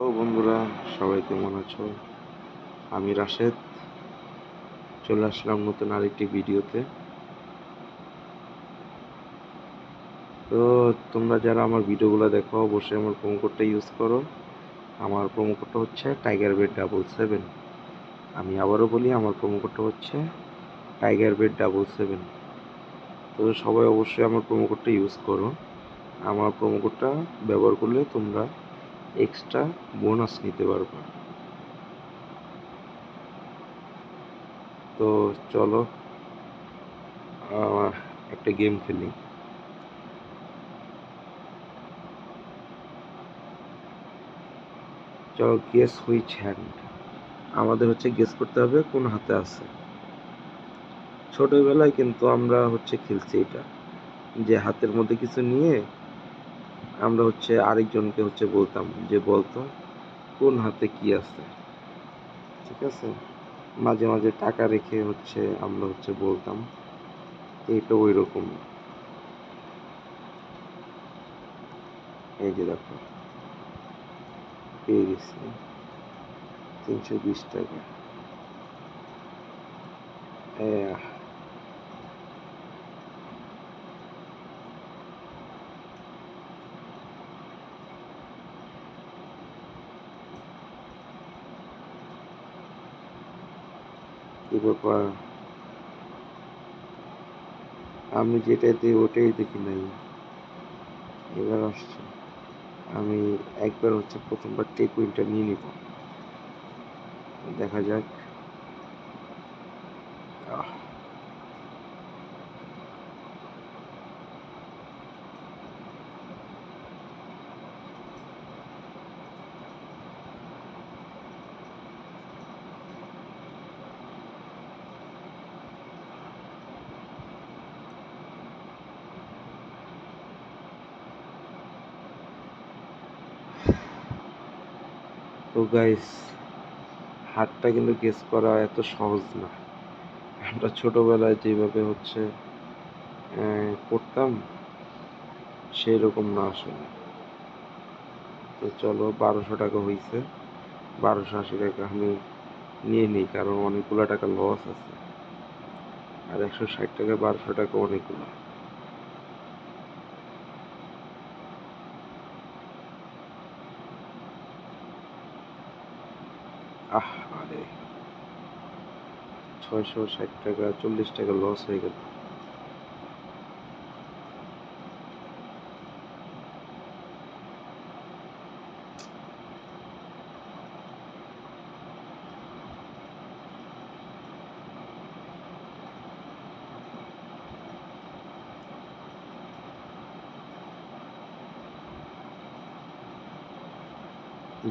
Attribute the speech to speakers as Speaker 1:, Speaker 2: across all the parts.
Speaker 1: ও বন্ধুরা, সবাই কেমন আছো? আমি রাশেদ। চলে আসলাম নতুন আরেকটি ভিডিওতে। তো তোমরা যারা আমার ভিডিওগুলো দেখো, অবশ্যই আমার প্রোমো কোডটা ইউজ করো। আমার প্রোমো কোডটা হচ্ছে টাইগার বেড ডাবল সেভেন আমি আবারও বলি, আমার প্রোমো কোডটা হচ্ছে টাইগার বেড ডাবল সেভেন তো সবাই অবশ্যই আমার প্রোমো কোডটা ইউজ করো। আমার প্রোমো কোডটা ব্যবহার করলে তোমরা এক্সট্রা বোনাস নিতে পারবা। তো চলো একটা গেম খেলি। চলো গেস হুইচ হ্যান্ড আমাদের হচ্ছে গেস করতে হবে কোন হাতে আছে। ছোটবেলায় কিন্তু আমরা হচ্ছে খেলছি এটা। যে হাতের মধ্যে কিছু নিয়ে আমরা হচ্ছে আরেকজনকে হচ্ছে বলতাম যে, বলতো, কোন হাতে কি আছে? ঠিক আছে? মাঝে মাঝে টাকা রেখে হচ্ছে আমরা হচ্ছে বলতাম। এইটা ওই রকম এই যে দেখো। পেয়ে গেছি। তিনশো বিশ টাকা। কি ব্যাপার। আমি যেটা দিই ওটাই দেখি নাই। এবার আসছে। আমি একবার হচ্ছে প্রথমবার টেক উইনটা নিয়ে নিব। দেখা যাক। তো গাইস হাতটা কিন্তু গেস করা এত সহজ না। আমরা ছোটবেলায় যেভাবে হচ্ছে করতাম সেই রকম না আসলে। তো চলো, বারোশো টাকা হয়েছে বারোশো আশি টাকা আমি নিয়ে নিই, কারণ অনেকগুলো টাকা লস আছে। আর একশো ষাট টাকা, বারোশো টাকা অনেকগুলো। আহ আরে। ছয়শো ষাট টাকা চল্লিশ টাকা লস হয়ে গেল।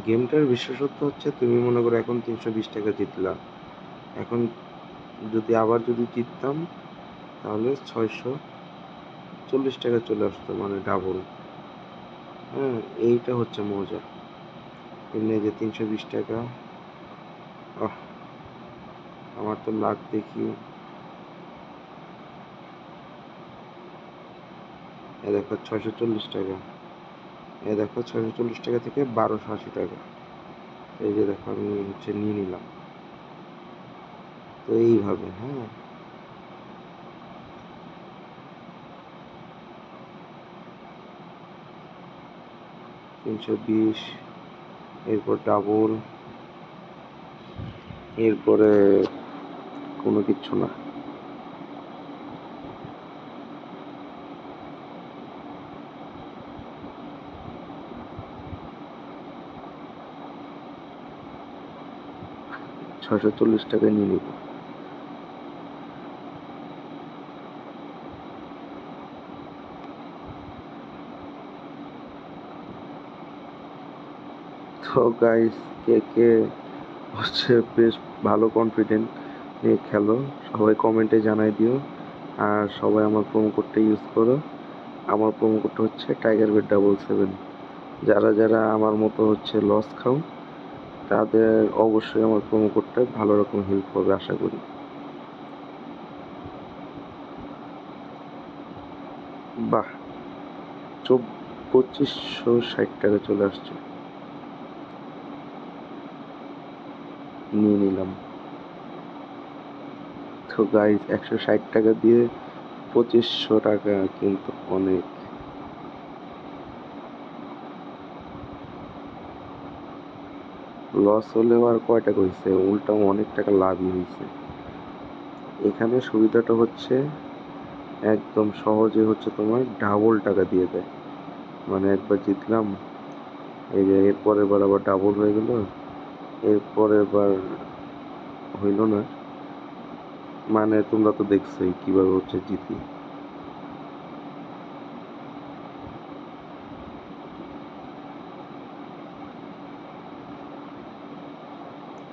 Speaker 1: গেমটার বিশেষত্ব হচ্ছে তুমি মনে করো এখন তিনশো বিশ টাকা জিতলা। এখন যদি আবার যদি জিততাম, তাহলে ছয়শো চল্লিশ টাকা চলে আসতো মানে ডাবল হ্যাঁ এইটা হচ্ছে মজা। এমনি যে তিনশো বিশ টাকা, আহ, আমার তো লাখ দেখি। দেখো, ছয়শো চল্লিশ টাকা। এ দেখো ছয়শো চল্লিশ টাকা থেকে বারোশো আশি টাকা। এই যে দেখো আমি হচ্ছে নিয়ে নিলাম। তো এইভাবে হ্যাঁ। তিনশো বিশ, এরপর ডাবল এরপরে কোনো কিচ্ছু না। ছয়শো চল্লিশ টাকায় নিয়ে নিব। তো গাইস কে কে হচ্ছে বেশ ভালো কনফিডেন্ট নিয়ে খেলো, সবাই কমেন্টে জানাই দিও। আর সবাই আমার প্রোমো কোডটা ইউজ করো। আমার প্রোমো কোডটা হচ্ছে টাইগার বেড ডাবল সেভেন যারা যারা আমার মতো হচ্ছে লস খাও তাদের অবশ্যই আমার প্রোমো কোডটা ভালো রকম হেল্প করবে আশা করি। বাহ! পঁচিশশো ষাট টাকা চলে আসছে। নিয়ে নিলাম। তো গাইজ একশো ষাট টাকা দিয়ে পঁচিশশো টাকা কিন্তু অনেক লস হলেও আর কয় টাকা হয়েছে উল্টা অনেক টাকা লাভই হয়েছে এখানে সুবিধাটা হচ্ছে একদম সহজে হচ্ছে তোমার ডাবল টাকা দিয়ে দেয়। মানে একবার জিতলাম, এই যে এর পরের বার আবার ডাবল হয়ে গেল এর পরের বার হইল না। মানে তোমরা তো দেখছোই কীভাবে হচ্ছে জিতি।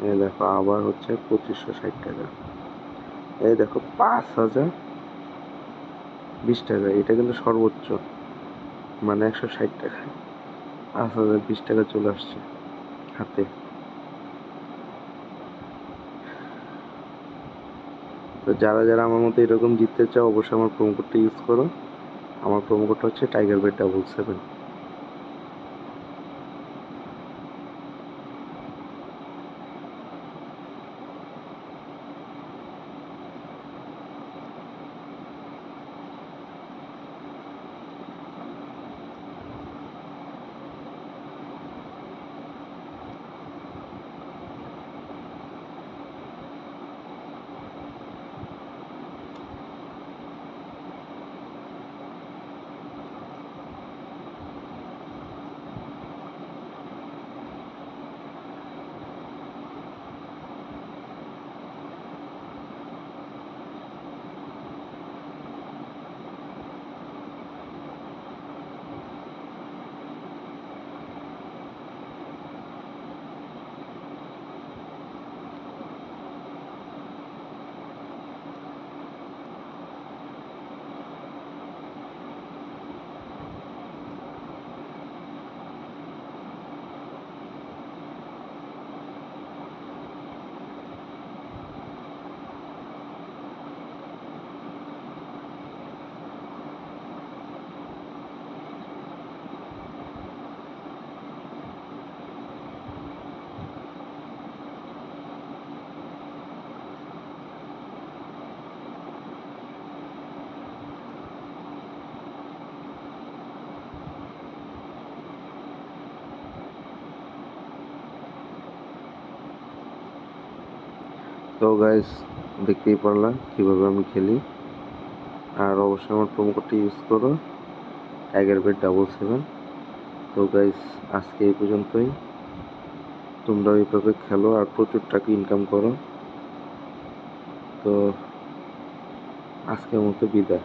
Speaker 1: এই দেখো, আবার হচ্ছে পঁচিশশো ষাট টাকা। এই দেখো, পাঁচ হাজার বিশ টাকা, এটা কিন্তু সর্বোচ্চ মানে একশো ষাট টাকা। পাঁচ হাজার বিশ টাকা চলে আসছে হাতে। তো যারা যারা আমার মতো এরকম জিততে চাও, অবশ্যই আমার প্রোমো কোডটা ইউজ করো। আমার প্রোমো কোডটা হচ্ছে টাইগার বেড ডাবল সেভেন তো গাইস দেখতেই পারলাম কীভাবে আমি খেলি। আর অবশ্যই আমার প্রোমো কোডটি ইউজ করো টাইগার বেড ডাবল সেভেন তো গাইস আজকে এই পর্যন্তই। তোমরা এইভাবে খেলো আর প্রচুর টাকা ইনকাম করো। তো আজকের মতো বিদায়।